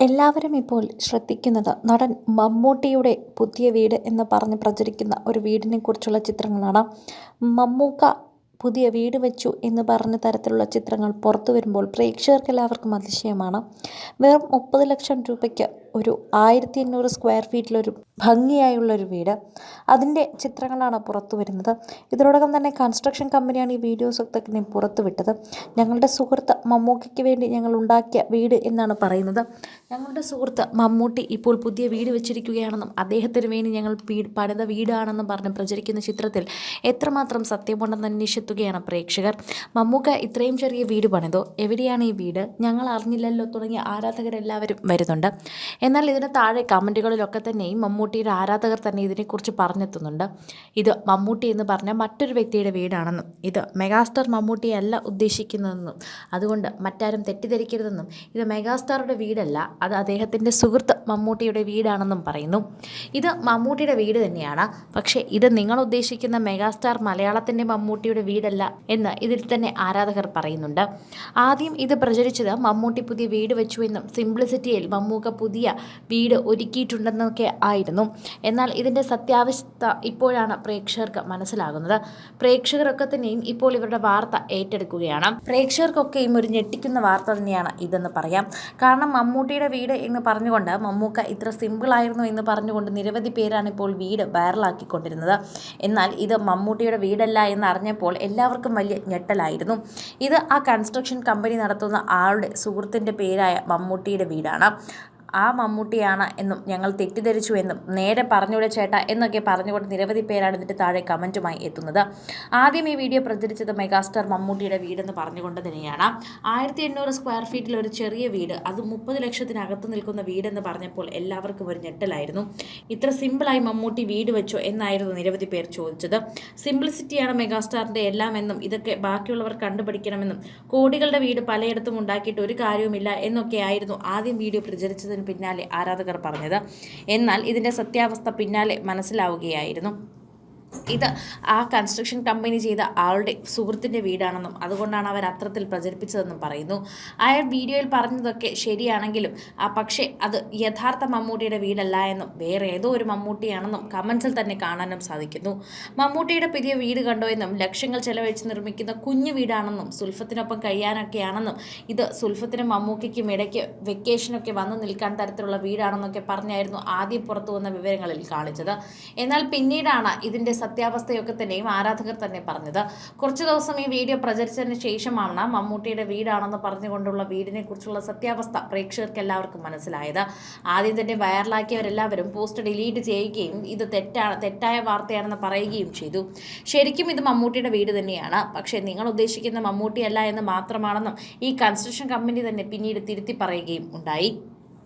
എല്ലാവരും ഇപ്പോൾ ശ്രദ്ധിക്കുന്നത് നടൻ മമ്മൂട്ടിയുടെ പുതിയ വീട് എന്ന് പറഞ്ഞ് പ്രചരിക്കുന്ന ഒരു വീടിനെ കുറിച്ചുള്ള ചിത്രങ്ങളാണ്. മമ്മൂക്ക പുതിയ വീട് വെച്ചു എന്ന് പറഞ്ഞ തരത്തിലുള്ള ചിത്രങ്ങൾ പുറത്തു വരുമ്പോൾ പ്രേക്ഷകർക്ക് എല്ലാവർക്കും അതിശയമാണ്. വെറും മുപ്പത് ലക്ഷം രൂപയ്ക്ക് ഒരു ആയിരത്തി എണ്ണൂറ് സ്ക്വയർ ഫീറ്റിലൊരു ഭംഗിയായുള്ളൊരു വീട്. അതിന്റെ ചിത്രങ്ങളാണ് പുറത്തു വരുന്നത്. ഇതിനോടകം തന്നെ കൺസ്ട്രക്ഷൻ കമ്പനിയാണ് ഈ വീഡിയോസൊക്കെ തന്നെ പുറത്തുവിട്ടത് ഞങ്ങളുടെ സുഹൃത്ത് മമ്മൂക്കയ്ക്ക് വേണ്ടി ഞങ്ങൾ ഉണ്ടാക്കിയ വീട് എന്നാണ് പറയുന്നത്. ഞങ്ങളുടെ സുഹൃത്ത് മമ്മൂട്ടി ഇപ്പോൾ പുതിയ വീട് വെച്ചിരിക്കുകയാണെന്നും അദ്ദേഹത്തിന് വേണ്ടി ഞങ്ങൾ പണിത വീടാണെന്നും പറഞ്ഞ് പ്രചരിക്കുന്ന ചിത്രത്തിൽ എത്രമാത്രം സത്യമുണ്ടെന്ന് അന്വേഷിക്കുകയാണ് പ്രേക്ഷകർ. മമ്മൂക്ക ഇത്രയും ചെറിയ വീട് പണിതോ? എവിടെയാണ് ഈ വീട്? ഞങ്ങൾ അറിഞ്ഞില്ലല്ലോ തുടങ്ങിയ ആരാധകരെല്ലാവരും വരുന്നുണ്ട്. എന്നാൽ ഇതിന് താഴെ കമന്റുകളിലൊക്കെ തന്നെയും മമ്മൂട്ടിയുടെ ആരാധകർ തന്നെ ഇതിനെക്കുറിച്ച് പറഞ്ഞെത്തുന്നുണ്ട്. ഇത് മമ്മൂട്ടി എന്ന് പറഞ്ഞ മറ്റൊരു വ്യക്തിയുടെ വീടാണെന്നും ഇത് മെഗാസ്റ്റാർ മമ്മൂട്ടിയല്ല ഉദ്ദേശിക്കുന്നതെന്നും അതുകൊണ്ട് മറ്റാരും തെറ്റിദ്ധരിക്കരുതെന്നും ഇത് മെഗാസ്റ്റാറുടെ വീടല്ല അത് അദ്ദേഹത്തിന്റെ സുഹൃത്ത് മമ്മൂട്ടിയുടെ വീടാണെന്നും പറയുന്നു. ഇത് മമ്മൂട്ടിയുടെ വീട് തന്നെയാണ്. പക്ഷേ ഇത് നിങ്ങൾ ഉദ്ദേശിക്കുന്ന മെഗാസ്റ്റാർ മലയാളത്തിന്റെ മമ്മൂട്ടിയുടെ വീടല്ല എന്ന് ഇതിൽ തന്നെ ആരാധകർ പറയുന്നുണ്ട്. ആദ്യം ഇത് പ്രചരിച്ചത് മമ്മൂട്ടി പുതിയ വീട് വെച്ചു എന്നും സിംപ്ലിസിറ്റിയിൽ മമ്മൂക്ക പുതിയ വീട് ഒരുക്കിയിട്ടുണ്ടെന്നൊക്കെ ആയിരുന്നു. എന്നാൽ ഇതിന്റെ സത്യാവസ്ഥ ഇപ്പോഴാണ് പ്രേക്ഷകർക്ക് മനസ്സിലാകുന്നത്. പ്രേക്ഷകരൊക്കെ തന്നെയും ഇപ്പോൾ ഇവരുടെ വാർത്ത ഏറ്റെടുക്കുകയാണ്. പ്രേക്ഷകർക്കൊക്കെയും ഒരു ഞെട്ടിക്കുന്ന വാർത്ത തന്നെയാണ് ഇതെന്ന് പറയാം. കാരണം മമ്മൂട്ടിയുടെ വീട് എന്ന് പറഞ്ഞുകൊണ്ട് മമ്മൂക്ക ഇത്ര സിമ്പിളായിരുന്നു എന്ന് പറഞ്ഞുകൊണ്ട് നിരവധി പേരാണ് ഇപ്പോൾ വീട് വൈറലാക്കിക്കൊണ്ടിരുന്നത് എന്നാൽ ഇത് മമ്മൂട്ടിയുടെ വീടല്ല എന്ന് അറിഞ്ഞപ്പോൾ എല്ലാവർക്കും വലിയ ഞെട്ടലായിരുന്നു. ഇത് ആ കൺസ്ട്രക്ഷൻ കമ്പനി നടത്തുന്ന ആളുടെ സുഹൃത്തിന്റെ പേരായ മമ്മൂട്ടിയുടെ വീടാണ്. ആ മമ്മൂട്ടിയാണ് എന്നും ഞങ്ങൾ തെറ്റിദ്ധരിച്ചു എന്നും നേരെ പറഞ്ഞൂടെ ചേട്ട എന്നൊക്കെ പറഞ്ഞുകൊണ്ട് നിരവധി പേരാണ് ഇതിന്റെ താഴെ കമന്റുമായി എത്തുന്നത്. ആദ്യം ഈ വീഡിയോ പ്രചരിച്ചത് മെഗാസ്റ്റാർ മമ്മൂട്ടിയുടെ വീടെന്ന് പറഞ്ഞുകൊണ്ട് തന്നെയാണ്. ആയിരത്തി എണ്ണൂറ് സ്ക്വയർ ഫീറ്റിൽ ഒരു ചെറിയ വീട് അത് മുപ്പത് ലക്ഷത്തിനകത്ത് നിൽക്കുന്ന വീടെന്ന് പറഞ്ഞപ്പോൾ എല്ലാവർക്കും ഒരു ഞെട്ടലായിരുന്നു. ഇത്ര സിമ്പിളായി മമ്മൂട്ടി വീട് വെച്ചോ എന്നായിരുന്നു നിരവധി പേർ ചോദിച്ചത്. സിംപ്ലിസിറ്റിയാണ് മെഗാസ്റ്റാറിന്റെ എല്ലാം എന്നും ഇതൊക്കെ ബാക്കിയുള്ളവർ കണ്ടുപിടിക്കണമെന്നും കോടികളുടെ വീട് പലയിടത്തും ഉണ്ടാക്കിയിട്ട് ഒരു കാര്യവുമില്ല എന്നൊക്കെയായിരുന്നു ആദ്യം വീഡിയോ പ്രചരിച്ചതിന് പിന്നാലെ ആരാധകർ പറഞ്ഞത്. എന്നാൽ ഇതിന്റെ സത്യാവസ്ഥ പിന്നാലെ മനസ്സിലാവുകയായിരുന്നു. ഇത് ആ കൺസ്ട്രക്ഷൻ കമ്പനി ചെയ്ത ആളുടെ സുഹൃത്തിന്റെ വീടാണെന്നും അതുകൊണ്ടാണ് അവർ അത്രത്തിൽ പ്രചരിപ്പിച്ചതെന്നും പറയുന്നു. അയാൾ വീഡിയോയിൽ പറഞ്ഞതൊക്കെ ശരിയാണെങ്കിലും ആ പക്ഷേ അത് യഥാർത്ഥ മമ്മൂട്ടിയുടെ വീടല്ല എന്നും വേറെ ഏതോ ഒരു മമ്മൂട്ടിയാണെന്നും കമൻസിൽ തന്നെ കാണാനും സാധിക്കുന്നു. മമ്മൂട്ടിയുടെ പുതിയ വീട് കണ്ടോ എന്നും ലക്ഷങ്ങൾ ചെലവഴിച്ച് നിർമ്മിക്കുന്ന കുഞ്ഞു വീടാണെന്നും സുൽഫത്തിനൊപ്പം കഴിയാനൊക്കെയാണെന്നും ഇത് സുൽഫത്തിനും മമ്മൂക്കും ഇടയ്ക്ക് വെക്കേഷനൊക്കെ വന്നു നിൽക്കാൻ തരത്തിലുള്ള വീടാണെന്നൊക്കെ പറഞ്ഞായിരുന്നു ആദ്യം പുറത്തു വന്ന വിവരങ്ങളിൽ കാണിച്ചത്. എന്നാൽ പിന്നീടാണ് ഇതിന്റെ സത്യാവസ്ഥയൊക്കെ തന്നെയും ആരാധകർ തന്നെ പറഞ്ഞത്. കുറച്ച് ദിവസം ഈ വീഡിയോ പ്രചരിച്ചതിന് ശേഷമാണ് മമ്മൂട്ടിയുടെ വീടാണെന്ന് പറഞ്ഞുകൊണ്ടുള്ള വീടിനെ കുറിച്ചുള്ള സത്യാവസ്ഥ പ്രേക്ഷകർക്ക് എല്ലാവർക്കും മനസ്സിലായത്. ആദ്യം തന്നെ വൈറലാക്കിയവരെല്ലാവരും പോസ്റ്റ് ഡിലീറ്റ് ചെയ്യുകയും ഇത് തെറ്റാണ് തെറ്റായ വാർത്തയാണെന്ന് പറയുകയും ചെയ്തു. ശരിക്കും ഇത് മമ്മൂട്ടിയുടെ വീട് തന്നെയാണ്. പക്ഷേ നിങ്ങൾ ഉദ്ദേശിക്കുന്ന മമ്മൂട്ടിയല്ല എന്ന് മാത്രമാണെന്നും ഈ കൺസ്ട്രക്ഷൻ കമ്പനി തന്നെ പിന്നീട് തിരുത്തി പറയുകയും ഉണ്ടായി.